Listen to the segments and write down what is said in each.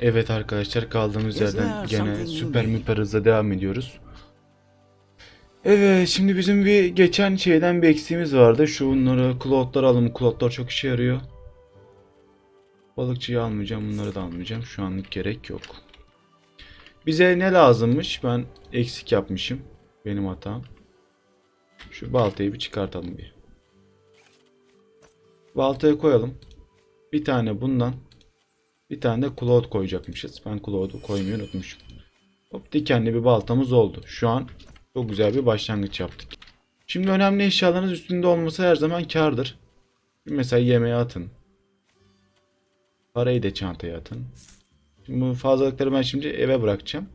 Evet arkadaşlar kaldığımız yerden gene süper müper hızla devam ediyoruz. Evet şimdi bizim bir geçen şeyden bir eksiğimiz vardı. Şunları klotlar alalım. Klotlar çok işe yarıyor. Balıkçıyı almayacağım. Bunları da almayacağım. Şu anlık gerek yok. Bize ne lazımmış? Ben eksik yapmışım. Benim hatam. Şu baltayı bir çıkartalım bir. Baltaya koyalım. Bir tane bundan. Bir tane de Cloud koyacakmışız. Ben Cloud'u koymayı unutmuşum. Hop dikenli bir baltamız oldu. Şu an çok güzel bir başlangıç yaptık. Şimdi önemli eşyalarınız üstünde olması her zaman kardır. Mesela yemeğe atın. Parayı da çantaya atın. Şimdi bu fazlalıkları ben şimdi eve bırakacağım.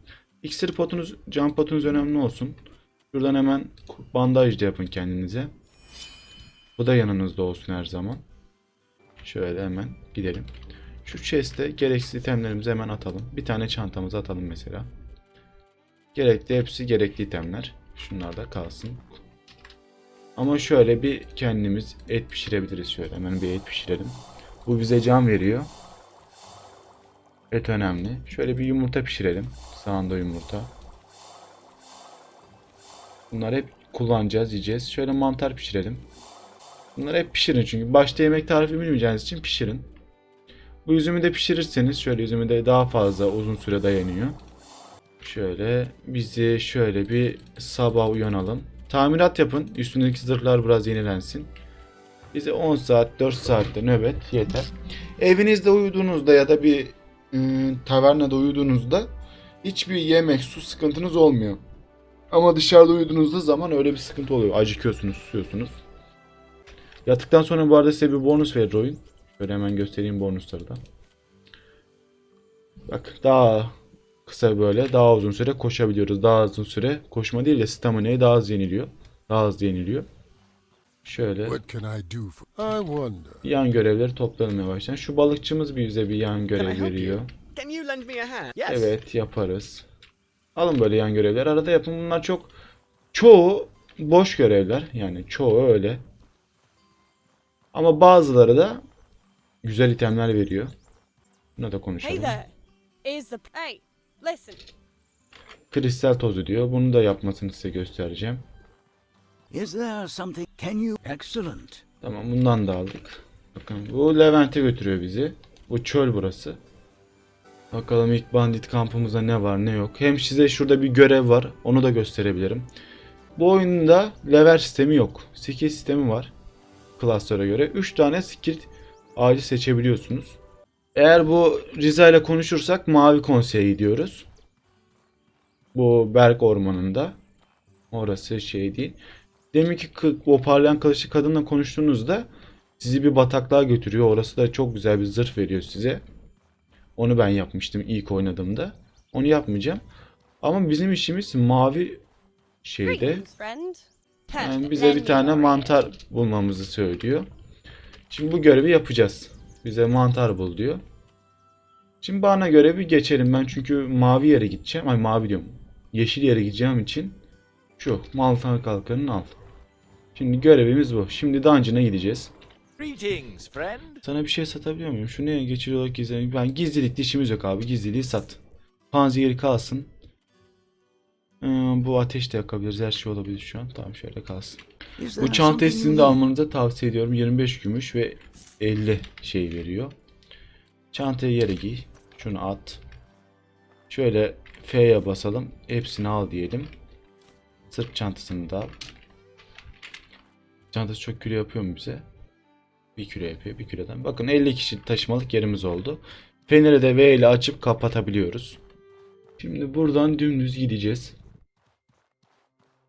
İksir potunuz, can potunuz önemli olsun. Şuradan hemen bandaj da yapın kendinize. Bu da yanınızda olsun her zaman. Şöyle hemen gidelim. Şu chest'e gereksiz itemlerimizi hemen atalım. Bir tane çantamıza atalım mesela. Gerekli hepsi gerekli itemler. Şunlar da kalsın. Ama şöyle bir kendimiz et pişirebiliriz şöyle. Hemen bir et pişirelim. Bu bize can veriyor. Et önemli. Şöyle bir yumurta pişirelim. Sağında yumurta. Bunları hep kullanacağız, yiyeceğiz. Şöyle mantar pişirelim. Bunları hep pişirin çünkü başta yemek tarifi bilmeyeceğiniz için pişirin. Bu üzümü de pişirirseniz şöyle üzümü de daha fazla uzun süre dayanıyor. Şöyle bizi şöyle bir sabah uyanalım. Tamirat yapın. Üstündeki zırhlar biraz yenilensin. Bize 10 saat 4 saatte nöbet yeter. Evinizde uyuduğunuzda ya da bir ıı, tavernada uyuduğunuzda hiçbir yemek su sıkıntınız olmuyor. Ama dışarıda uyuduğunuzda zaman öyle bir sıkıntı oluyor. Acıkıyorsunuz, susuyorsunuz. Yattıktan sonra bu arada size bir bonus verir oyun. Şöyle hemen göstereyim bonusları da. Bak daha kısa böyle daha uzun süre koşabiliyoruz. Daha uzun süre koşma değil de stamina'yı daha az yeniliyor. Daha hızlı yeniliyor. Şöyle yan görevleri toplayalım yavaştan. Şu balıkçımız bize bir yan görev veriyor. Evet yaparız. Alın böyle yan görevler. Arada yapın. Bunlar çok çoğu boş görevler. Yani çoğu öyle. Ama bazıları da güzel itemler veriyor. Buna da konuşalım. Kristal tozu diyor. Bunu da yapmasını size göstereceğim. Is there something? Can you? Excellent. Tamam bundan da aldık. Bakın bu Levent'e götürüyor bizi. Bu çöl burası. Bakalım ilk bandit kampımızda ne var ne yok. Hem size şurada bir görev var. Onu da gösterebilirim. Bu oyunda level sistemi yok. Skill sistemi var. Klaslara göre. 3 tane skill ağacı seçebiliyorsunuz. Eğer bu Riza ile konuşursak Mavi Konsey'e gidiyoruz. Bu Berk Ormanı'nda. Orası şey değil. Demin ki o parlayan kılıçlı kadınla konuştuğunuzda sizi bir bataklığa götürüyor. Orası da çok güzel bir zırh veriyor size. Onu ben yapmıştım ilk oynadığımda. Onu yapmayacağım. Ama bizim işimiz mavi şeyde. Yani bize bir tane mantar bulmamızı söylüyor. Şimdi bu görevi yapacağız. Bize mantar bul diyor. Şimdi bana göre bir geçelim ben çünkü mavi yere gideceğim. Ay mavi diyorum. Yeşil yere gideceğim için şu mantar kalkanını al. Şimdi görevimiz bu. Şimdi dungeon'a gideceğiz. Greetings, friend. Sana bir şey satabiliyor muyum? Şu ne geçici olarak gizlemek? Ben gizlilikte işimiz yok abi. Gizliliği sat. Panzehiri kalsın. Ee, bu ateş de yakabiliriz. Her şey olabilir şu an. Tamam şöyle kalsın. Bu there çanta something sizin de almanızı tavsiye ediyorum. 25 gümüş ve 50 şey veriyor. Çantayı yere giy. Şunu at. Şöyle F'ye basalım. Hepsini al diyelim. Sırt çantasını da al. Çantası çok kilo yapıyor mu bize? Bir kilo yapıyor. Bir kilodan. Bakın 50 kişi taşımalık yerimiz oldu. Feneri de V ile açıp kapatabiliyoruz. Şimdi buradan dümdüz gideceğiz.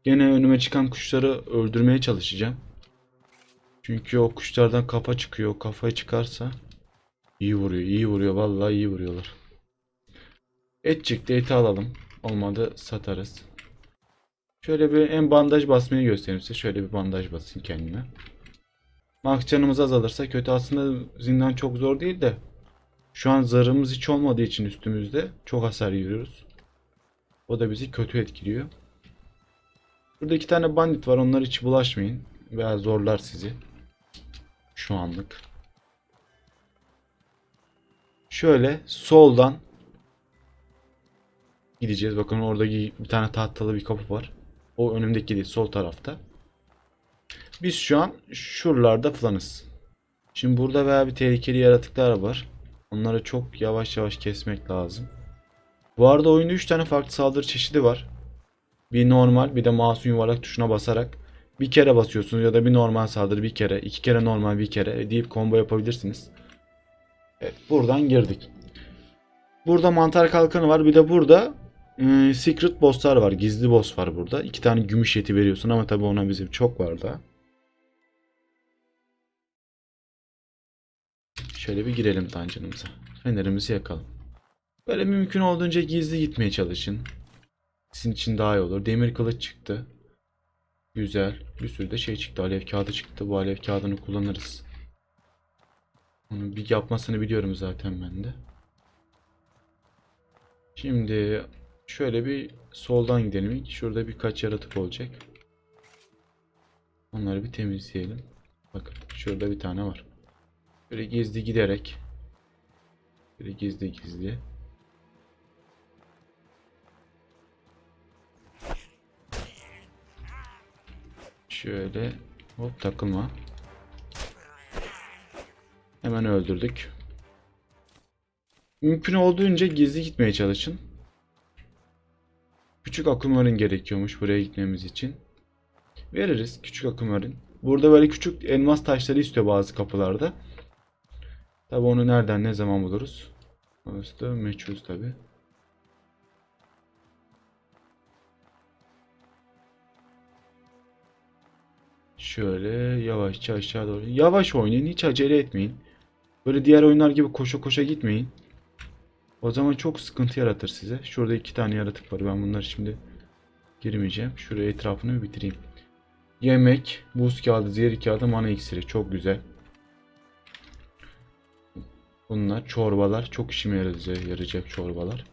Gene önüme çıkan kuşları öldürmeye çalışacağım. Çünkü o kuşlardan kafa çıkıyor. O kafayı çıkarsa iyi vuruyor. iyi vuruyor. Vallahi iyi vuruyorlar. Et çıktı. Eti alalım. Olmadı satarız. Şöyle bir en bandaj basmayı göstereyim size. Şöyle bir bandaj basayım kendime. Max canımız azalırsa kötü. Aslında zindan çok zor değil de şu an zarımız hiç olmadığı için üstümüzde çok hasar yiyoruz. O da bizi kötü etkiliyor. Burada iki tane bandit var. Onlar hiç bulaşmayın. Veya zorlar sizi. Şu anlık. Şöyle soldan gideceğiz. Bakın orada bir tane tahtalı bir kapı var. O önümdeki değil sol tarafta. Biz şu an şuralarda falanız. Şimdi burada veya bir tehlikeli yaratıklar var. Onları çok yavaş yavaş kesmek lazım. Bu arada oyunda 3 tane farklı saldırı çeşidi var. Bir normal bir de masum yuvarlak tuşuna basarak bir kere basıyorsunuz ya da bir normal saldırı bir kere, iki kere normal bir kere deyip combo yapabilirsiniz. Evet buradan girdik. Burada mantar kalkanı var. Bir de burada e, secret bosslar var. Gizli boss var burada. İki tane gümüş eti veriyorsun ama tabi ona bizim çok var daha. Şöyle bir girelim dungeon'ımıza. Fenerimizi yakalım. Böyle mümkün olduğunca gizli gitmeye çalışın. Sizin için daha iyi olur. Demir kılıç çıktı. Güzel. Bir sürü de şey çıktı. Alev kağıdı çıktı. Bu alev kağıdını kullanırız. Onu bir yapmasını biliyorum zaten ben de. Şimdi şöyle bir soldan gidelim. İlk Şurada birkaç yaratık olacak. Onları bir temizleyelim. Bakın şurada bir tane var. Böyle gizli giderek böyle gizli gizli Şöyle hop takılma. Hemen öldürdük. Mümkün olduğunca gizli gitmeye çalışın. Küçük akımların gerekiyormuş buraya gitmemiz için. Veririz küçük akımların. Burada böyle küçük elmas taşları istiyor bazı kapılarda. Tabi onu nereden ne zaman buluruz? Orası da meçhul tabi. Şöyle yavaşça aşağı doğru. Yavaş oynayın hiç acele etmeyin. Böyle diğer oyunlar gibi koşa koşa gitmeyin. O zaman çok sıkıntı yaratır size. Şurada iki tane yaratık var. Ben bunları şimdi girmeyeceğim. Şuraya etrafını bitireyim. Yemek, buz kağıdı, zehir kağıdı, mana iksiri. Çok güzel. Bunlar çorbalar. Çok işime yarayacak, yarayacak çorbalar.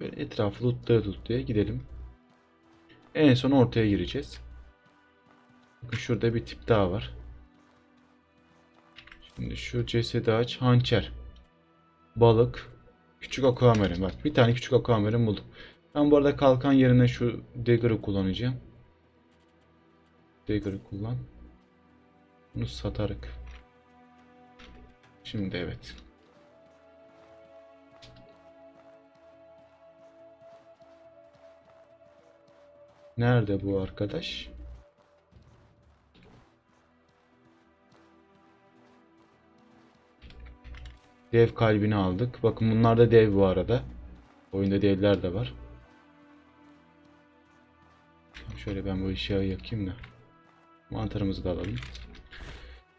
Böyle etrafı lootlaya lootlaya gidelim. En son ortaya gireceğiz. Bakın şurada bir tip daha var. Şimdi şu cesedi aç. Hançer. Balık. Küçük aquamarine. Bak bir tane küçük aquamarine buldum. Ben bu arada kalkan yerine şu dagger'ı kullanacağım. Dagger'ı kullan. Bunu satarık. Şimdi evet. Nerede bu arkadaş? Dev kalbini aldık. Bakın bunlar da dev bu arada. Oyunda devler de var. Şöyle ben bu ışığı yakayım da. Mantarımızı da alalım.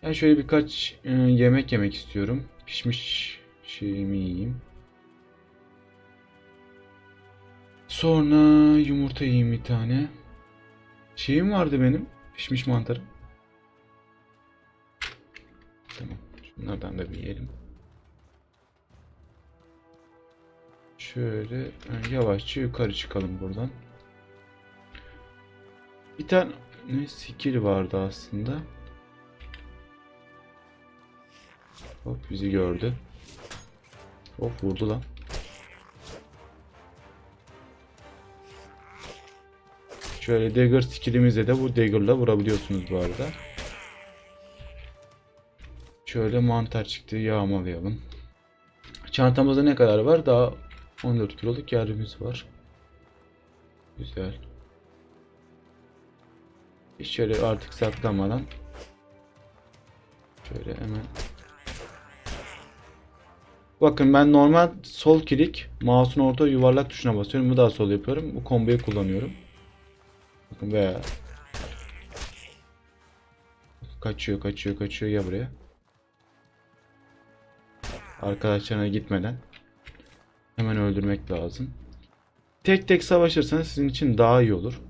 Ben şöyle birkaç e, yemek yemek istiyorum. Pişmiş şeyimi yiyeyim. Sonra yumurta yiyeyim bir tane. Şeyim vardı benim. Pişmiş mantarım. Tamam. Şunlardan da bir yiyelim. Şöyle yavaşça yukarı çıkalım buradan. Bir tane ne skill vardı aslında. Hop bizi gördü. Hop vurdu lan. Şöyle dagger skillimizle de bu dagger'la vurabiliyorsunuz bu arada. Şöyle mantar çıktı yağmalayalım. Çantamızda ne kadar var? Daha 14 kiloluk yerimiz var. Güzel. Hiç şöyle artık saklamadan şöyle hemen Bakın ben normal sol klik mouse'un orta yuvarlak tuşuna basıyorum. Bu daha sol yapıyorum. Bu komboyu kullanıyorum. Veya kaçıyor kaçıyor kaçıyor ya buraya. Arkadaşlarına gitmeden hemen öldürmek lazım. Tek tek savaşırsanız sizin için daha iyi olur.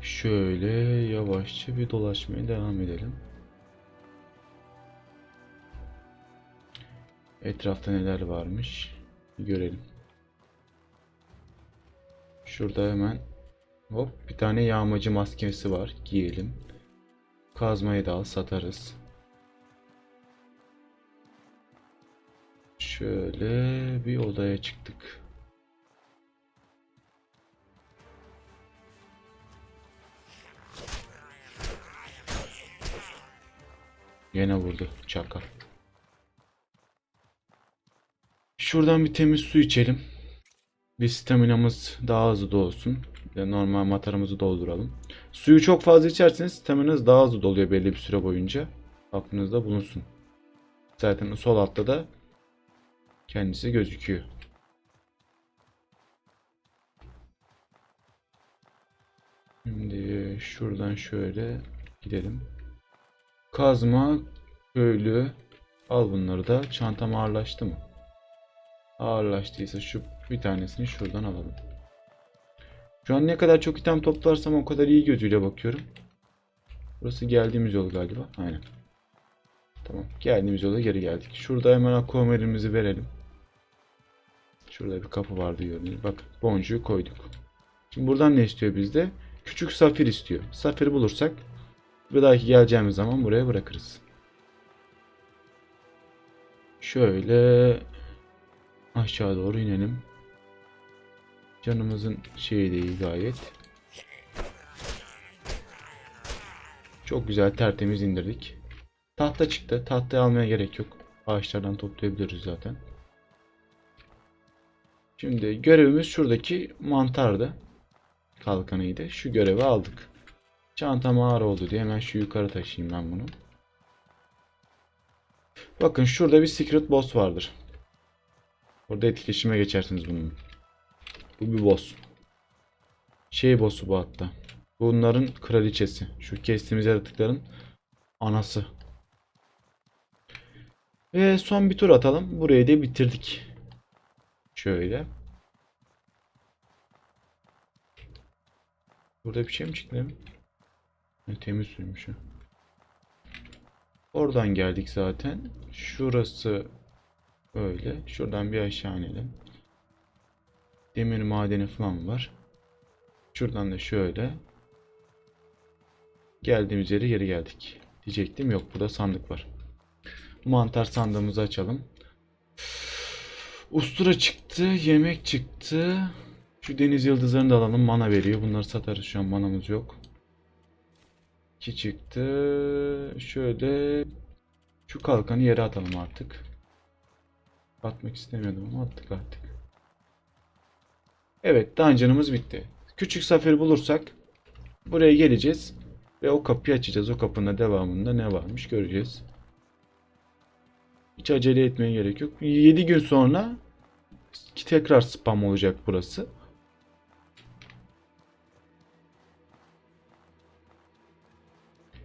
Şöyle yavaşça bir dolaşmaya devam edelim. Etrafta neler varmış görelim. Şurada hemen hop bir tane yağmacı maskesi var. Giyelim. Kazmayı da al satarız. Şöyle bir odaya çıktık. Yine vurdu çakal. Şuradan bir temiz su içelim. Bir staminamız daha hızlı dolsun. Normal mataramızı dolduralım. Suyu çok fazla içerseniz staminanız daha hızlı doluyor belli bir süre boyunca. Aklınızda bulunsun. Zaten sol altta da kendisi gözüküyor. Şimdi şuradan şöyle gidelim. Kazma, köylü. Al bunları da. Çantam ağırlaştı mı? Ağırlaştıysa şu bir tanesini şuradan alalım. Şu an ne kadar çok item toplarsam o kadar iyi gözüyle bakıyorum. Burası geldiğimiz yol galiba. Aynen. Tamam. Geldiğimiz yola geri geldik. Şurada hemen aquamarimizi verelim. Şurada bir kapı vardı görünüyor. Bak boncuğu koyduk. Şimdi buradan ne istiyor bizde? Küçük safir istiyor. Safir bulursak bir dahaki geleceğimiz zaman buraya bırakırız. Şöyle aşağı doğru inelim. Canımızın şeyi de iyi gayet. Çok güzel tertemiz indirdik. Tahta çıktı. Tahtayı almaya gerek yok. Ağaçlardan toplayabiliriz zaten. Şimdi görevimiz şuradaki mantardı. Kalkanıydı. Şu görevi aldık. Çantam ağır oldu diye hemen şu yukarı taşıyayım ben bunu. Bakın şurada bir secret boss vardır. Orada etkileşime geçersiniz bunun. Bu bir boss. Şey boss'u bu hatta. Bunların kraliçesi. Şu kestiğimiz yaratıkların anası. Ve son bir tur atalım. Burayı da bitirdik. Şöyle. Burada bir şey mi çıktı? Ne temiz suymuş ha. Oradan geldik zaten. Şurası öyle. Şuradan bir aşağı inelim. Demir madeni falan var. Şuradan da şöyle. Geldiğimiz yere geri geldik. Diyecektim. Yok burada sandık var. Mantar sandığımızı açalım. Ustura çıktı. Yemek çıktı. Şu deniz yıldızlarını da alalım. Mana veriyor. Bunları satarız. Şu an manamız yok. 2 çıktı. Şöyle şu kalkanı yere atalım artık. Atmak istemiyordum ama attık artık. Evet, dungeon'ımız bitti. Küçük safir bulursak buraya geleceğiz ve o kapıyı açacağız. O kapının devamında ne varmış göreceğiz. Hiç acele etmeye gerek yok. 7 gün sonra tekrar spam olacak burası.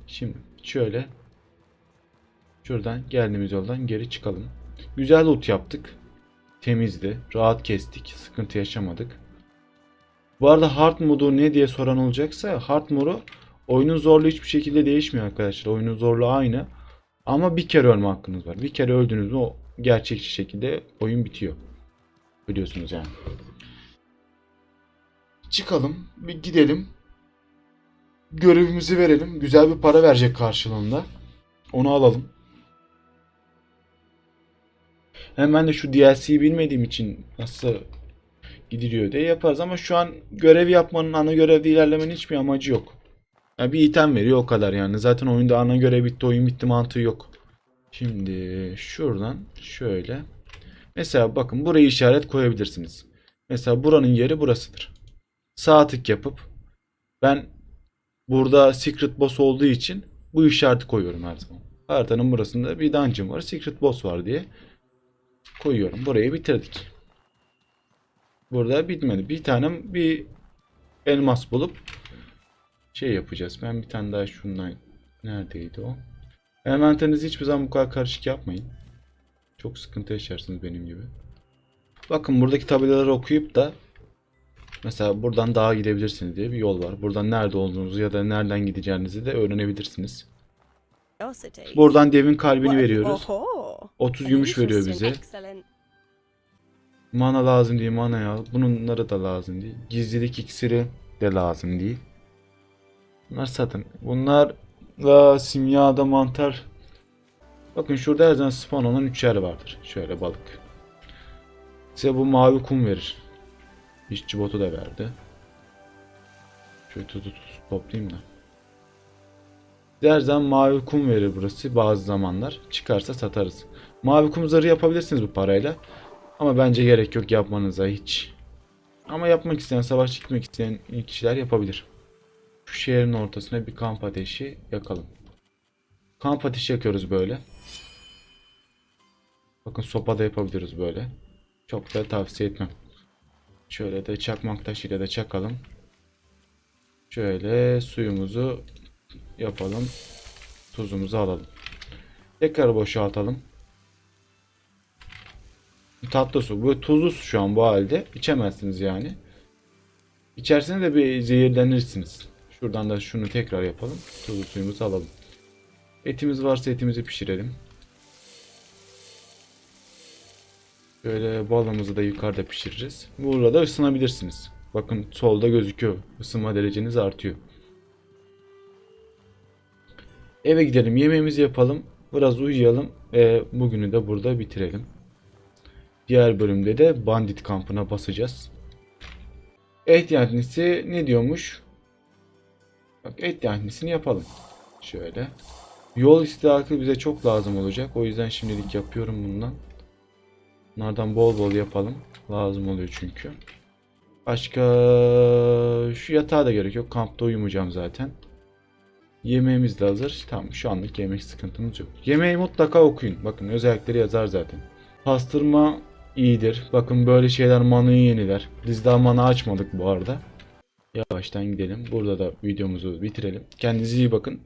Şimdi şöyle şuradan geldiğimiz yoldan geri çıkalım. Güzel loot yaptık. Temizdi. Rahat kestik. Sıkıntı yaşamadık. Bu arada hard modu ne diye soran olacaksa hard modu oyunun zorluğu hiçbir şekilde değişmiyor arkadaşlar. Oyunun zorluğu aynı. Ama bir kere ölme hakkınız var. Bir kere öldüğünüzde o gerçekçi şekilde oyun bitiyor. Biliyorsunuz yani. Çıkalım. Bir gidelim. Görevimizi verelim. Güzel bir para verecek karşılığında. Onu alalım. Hemen de şu DLC'yi bilmediğim için nasıl gidiliyor diye yaparız ama şu an görev yapmanın ana görevde ilerlemenin hiçbir amacı yok. Yani bir item veriyor o kadar yani. Zaten oyunda ana görev bitti, oyun bitti mantığı yok. Şimdi şuradan şöyle. Mesela bakın burayı işaret koyabilirsiniz. Mesela buranın yeri burasıdır. Sağ tık yapıp ben burada secret boss olduğu için bu işareti koyuyorum her zaman. Haritanın burasında bir dungeon var, secret boss var diye koyuyorum. Burayı bitirdik. Burada bitmedi. Bir tane bir elmas bulup şey yapacağız. Ben bir tane daha şundan neredeydi o? Envanterinizi hiçbir zaman bu kadar karışık yapmayın. Çok sıkıntı yaşarsınız benim gibi. Bakın buradaki tabelaları okuyup da mesela buradan daha gidebilirsiniz diye bir yol var. Buradan nerede olduğunuzu ya da nereden gideceğinizi de öğrenebilirsiniz. Buradan devin kalbini veriyoruz. Oho. 30 gümüş veriyor bize. Mana lazım değil mana ya. Bunları da lazım değil. Gizlilik iksiri de lazım değil. Bunlar satın. Bunlar La simyada mantar. Bakın şurada her zaman spawn olan üç yer vardır. Şöyle balık. Size bu mavi kum verir. İşçi botu da verdi. Şöyle tut, tut, toplayayım da. Her mavi kum verir burası bazı zamanlar. Çıkarsa satarız. Mavi kum zarı yapabilirsiniz bu parayla. Ama bence gerek yok yapmanıza hiç. Ama yapmak isteyen, savaş gitmek isteyen kişiler yapabilir. Şu şehrin ortasına bir kamp ateşi yakalım. Kamp ateşi yakıyoruz böyle. Bakın sopa da yapabiliriz böyle. Çok da tavsiye etmem. Şöyle de çakmak taşıyla da çakalım. Şöyle suyumuzu yapalım. Tuzumuzu alalım. Tekrar boşaltalım. Tatlı su. Bu tuzlu su şu an bu halde. İçemezsiniz yani. İçerseniz de bir zehirlenirsiniz. Şuradan da şunu tekrar yapalım. Tuzlu suyumuzu alalım. Etimiz varsa etimizi pişirelim. Böyle balığımızı da yukarıda pişireceğiz. Burada ısınabilirsiniz. Bakın solda gözüküyor. Isınma dereceniz artıyor. Eve gidelim, yemeğimizi yapalım, biraz uyuyalım ve bugünü de burada bitirelim. Diğer bölümde de bandit kampına basacağız. Et ne diyormuş? Bak et yapalım. Şöyle. Yol istihakı bize çok lazım olacak. O yüzden şimdilik yapıyorum bundan. Bunlardan bol bol yapalım. Lazım oluyor çünkü. Başka şu yatağa da gerek yok. Kampta uyumayacağım zaten. Yemeğimiz de hazır. Tamam şu anlık yemek sıkıntımız yok. Yemeği mutlaka okuyun. Bakın özellikleri yazar zaten. Pastırma iyidir. Bakın böyle şeyler manayı yeniler. Biz daha mana açmadık bu arada. Yavaştan gidelim. Burada da videomuzu bitirelim. Kendinize iyi bakın.